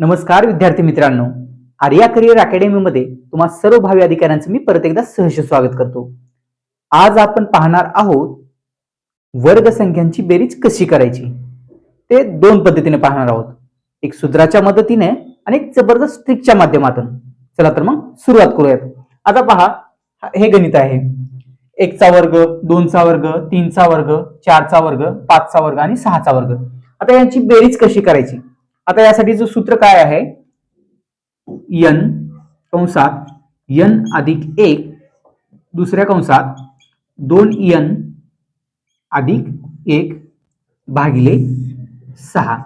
नमस्कार विद्यार्थी मित्रांनो. आर्या करिअर अकॅडमीमध्ये तुम्हा सर्व भावी अधिकाऱ्यांचं मी परत एकदा सहर्ष स्वागत करतो. आज आपण पाहणार आहोत वर्ग संख्यांची बेरीज कशी करायची? ते दोन पद्धतीने पाहणार आहोत. एक सूत्राच्या मदतीने आणि एक जबरदस्त ट्रिकच्या माध्यमातून. चला तर मग सुरुवात करूयात. आता पहा हे गणित आहे. एकचा वर्ग दोनचा वर्ग तीनचा वर्ग चारचा वर्ग पाचचा वर्ग आणि सहाचा वर्ग. आता यांची बेरीज कशी करायची? आता यासाठीचं सूत्र काय आहे? यन कंसात यन अधिक एक दुसऱ्या कंसात दोन यन अधिक एक भागिले सहा.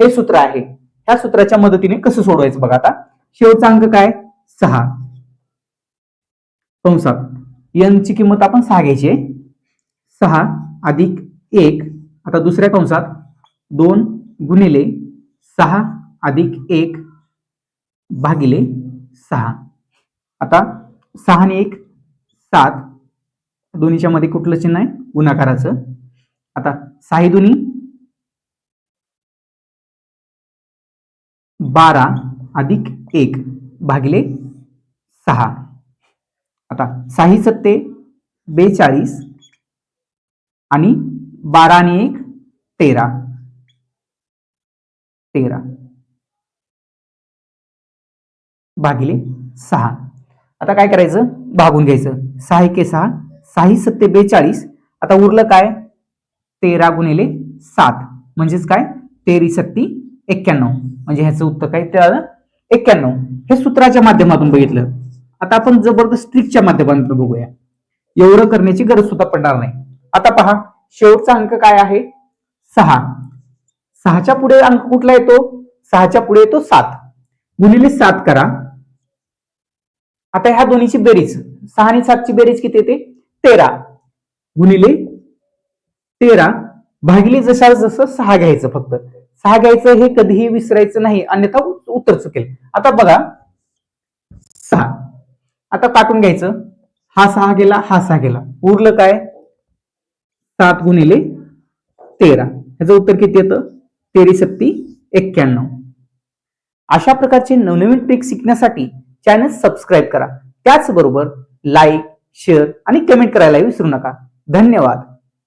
हे सूत्र आहे. ह्या सूत्राच्या मदतीने कसं सोडवायचं बघा आता? शेवटचा अंक काय? सहा. कंसात यन ची किंमत आपण सहा घ्यायची आहे. सहा अधिक एक आता दुसऱ्या कंसात दोन गुणिले सहा अधिक एक भागिले सहा. आता सहा आणि एक सात. दोन्हीच्या मध्ये कुठलं चिन्ह आहे? गुणाकाराचं. आता साही दोन्ही. बारा अधिक एक भागिले सहा. आता साही सत्ते बेचाळीस. आणि बारा आणि एक तेरा. तेरा. भागिले सहा. आता काय करायचं? भागून घ्यायचं. सहा एके सहा. सहा सत्ते बेचाळीस. आता उरलं काय? तेरा गुणिले सात. म्हणजेच काय? तेरी सत्ती एक्क्याण्णव. म्हणजे ह्याचं उत्तर काय? ते एक्क्याण्णव. हे सूत्राच्या माध्यमातून बघितलं. आता आपण जबरदस्त ट्रिकच्या माध्यमातून बघूया. एवढं करण्याची गरज सुद्धा पडणार नाही. आता पहा शेवटचा अंक काय आहे? सहा. सहाच्या पुढे अंक कुठला येतो? सहाच्या पुढे येतो सात. गुणिले सात करा. आता ह्या दोन्हीची बेरीज. सहा आणि सातची बेरीज किती येते? तेरा. गुणिले तेरा भागिले जशा जसं सहा घ्यायचं फक्त. सहा घ्यायचं हे कधीही विसरायचं नाही अन्यथा उत्तर चुकेल. आता बघा. सहा. आता काटून घ्यायचं. हा सहा गेला हा सहा गेला. उरलं काय? सात गुणिले तेरा. ह्याचं उत्तर किती येतं? तेरी सत्ती एक्क्याण्णव. अशा प्रकारचे नवनवीन ट्रिक शिकण्यासाठी चॅनल सबस्क्राईब करा. त्याचबरोबर लाईक शेअर आणि कमेंट करायला विसरू नका. धन्यवाद.